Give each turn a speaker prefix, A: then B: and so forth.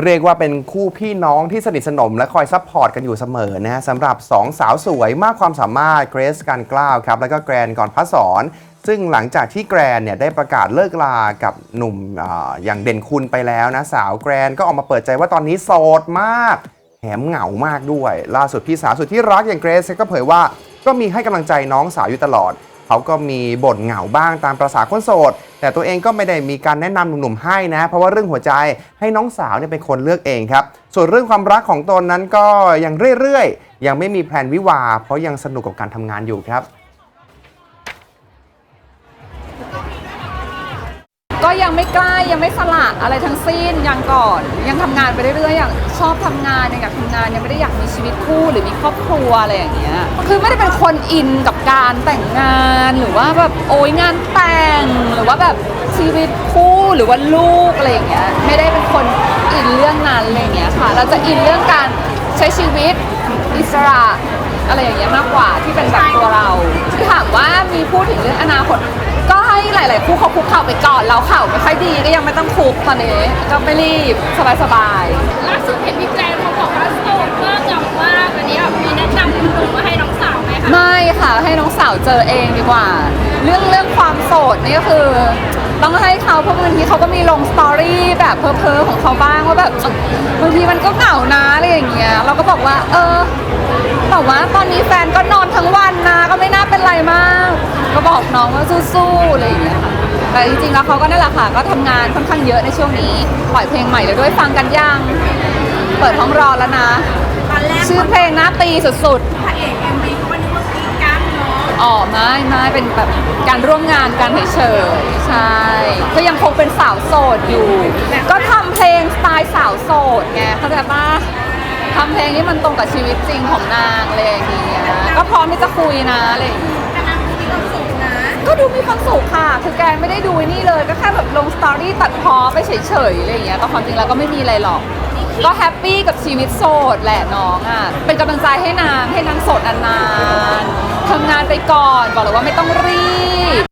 A: เรียกว่าเป็นคู่พี่น้องที่สนิทสนมและคอยซัพพอร์ตกันอยู่เสมอนะฮะสำหรับสองสาวสวยมากความสามารถเกรซการกล้าวครับ แล้วก็แกรนก่อนพัสอนซึ่งหลังจากที่แกรนเนี่ยได้ประกาศเลิกลากับหนุ่มออย่างเด่นคุณไปแล้วนะ สาวแกรนก็ออกมาเปิดใจว่าตอนนี้โสดมากแถมเหงามากด้วย ล่าสุดพี่สาวสุดที่รักอย่างเกรซก็เผยว่าก็มีให้กำลังใจน้องสาวอยู่ตลอด เขาก็มีบ่นเหงาบ้างตามประษาคนโสด แต่ตัวเองก็ไม่ได้มีการแนะนำหนุ่มๆให้นะ เพราะว่าเรื่องหัวใจให้น้องสาวเนี่ยเป็นคนเลือกเองครับ ส่วนเรื่องความรักของตนนั้นก็ยังเรื่อยๆ ยังไม่มีแพลนวิวาห์เพราะยังสนุกกับการทำงานอยู่ครับ
B: ก็ยังไม่กล้ายังไม่สละอะไรทั้งสิ้นยังก่อน ยังทำงานไปเรื่อยๆอย่างชอบทำงานยังอยากทำงานยังไม่ได้อยากมีชีวิตคู่หรือมีครอบครัวอะไรอย่างเงี้ยคือไม่ได้เป็นคนอินกับการแต่งงานหรือว่าแบบโอยงานแต่งหรือว่าแบบชีวิตคู่หรือว่าลูกอะไรอย่างเงี้ยไม่ได้เป็นคนอินเรื่องนั้นอะไรอย่างเงี้ยค่ะ เราจะอินเรื่องการใช้ชีวิตอิสระอะไรอย่างเงี้ยมากกว่าที่เป็นแบบตัวเราถามว่ามีพูดถึงเรื่องอนาคต ก็ให้หลาย ๆ คู่เขาคุกเข่าไปก่อนเราเข่าไม่ค่อยดีก็ยังไม่ต้องคุกตอนนี้ ก็ไม่รีบสบาย
C: ล่าสุดเห็นพี่แกรนเขาบอกว่าโสดมากเหงามากอันนี้แบบมีแนะนำหนุ่มๆมาให้น้องสาวไหม
B: ๆ
C: คะ
B: ไม่ค่ะให้น้องสาวเจอเองดีกว่า เรื่องเรื่องความโสดนี่ก็คือ ต้องให้เขาเพราะบางทีเขาก็มีลงสตอรี่แบบเพ้อๆของเขาบ้างว่าแบบบางทีมันก็เหงานะอะไรอย่างเงี้ยเราก็บอกว่า เออแต่ว่าตอนนี้แฟนก็นอน ก็บอกน้องว่าสู้ๆอะไรอย่างเงี้ยค่ะแต่จริงๆแล้วเขาก็นั่นแหละค่ะ ก็ทำงานค่อนข้างเยอะในช่วงนี้ ปล่อยเพลงใหม่แล้วด้วยฟังกันยัง เปิดห้องรอแล้วนะ
C: ตอนแรก
B: ชื่อเพลงหน้าตีสุด
C: พระเอกเอ็มวีเขาก็นึกว่ากีกันเนาะ
B: ๆอ๋อไม่ไม่เป็นแบบการร่วมงานกันเฉยๆใช่ก็ยังคงเป็นสาวโสดอยู่ ก็ทำเพลงสไตล์สาวโสดไงเข้าใจปะทำเพลงที่มันตรงกับชีวิตจริงของนางอะไรอย่างเงี้ยก็พร้อมที่จะคุยนะอะไรอย่างเงี้ย
C: แต่นางมี ความสุขนะ
B: ก็ดูมีความสุขค่ะ คือแกไม่ได้ดูไอ้นี่เลย ก็แค่แบบลงสตอรี่ตัดพอไปเฉยๆอะไรอย่างเงี้ย แต่ความจริงแล้วก็ไม่มีอะไรหรอก ก็แฮปปี้กับชีวิตโสดแหละน้องอะ เป็นกำลังใจให้นางให้นางโสดนานๆทำงานไปก่อน บอกเลยว่าไม่ต้องรีบ